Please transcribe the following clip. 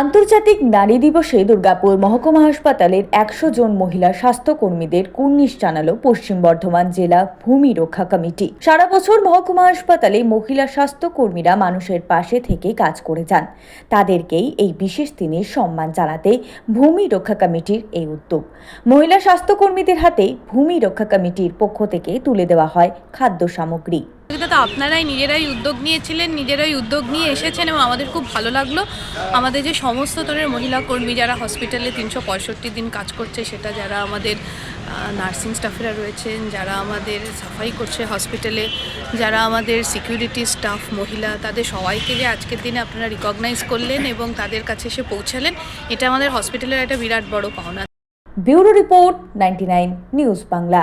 আন্তর্জাতিক নারী দিবসে দুর্গাপুর মহকুমা হাসপাতালের একশো জন মহিলা স্বাস্থ্যকর্মীদের কুর্নিশ জানালো পশ্চিম বর্ধমান জেলা ভূমি রক্ষা কমিটি। সারা বছর মহকুমা হাসপাতালে মহিলা স্বাস্থ্যকর্মীরা মানুষের পাশে থেকে কাজ করে যান। তাদেরকেই এই বিশেষ দিনে সম্মান জানাতে ভূমি রক্ষা কমিটির এই উদ্যোগ। মহিলা স্বাস্থ্যকর্মীদের হাতে ভূমি রক্ষা কমিটির পক্ষ থেকে তুলে দেওয়া হয় খাদ্য সামগ্রী। এটা তো আপনারাই নিজেরাই উদ্যোগ নিয়েছিলেন, নিজেরাই উদ্যোগ নিয়ে এসেছেন এবং আমাদের খুব ভালো লাগল। আমাদের যে সমস্ত ধরনের মহিলা কর্মী যারা হসপিটালে তিনশো পঁয়ষট্টি দিন কাজ করছে, সেটা যারা আমাদের নার্সিং স্টাফেরা রয়েছেন, যারা আমাদের সাফাই করছে হসপিটালে যারা আমাদের সিকিউরিটি স্টাফ মহিলা, তাদের সবাইকে যে আজকের দিনে আপনারা রিকগনাইজ করলেন এবং তাদের কাছে এসে পৌঁছালেন, এটা আমাদের হসপিটালের একটা বিরাট বড় পাওনা। Bureau report ninety news Bangla.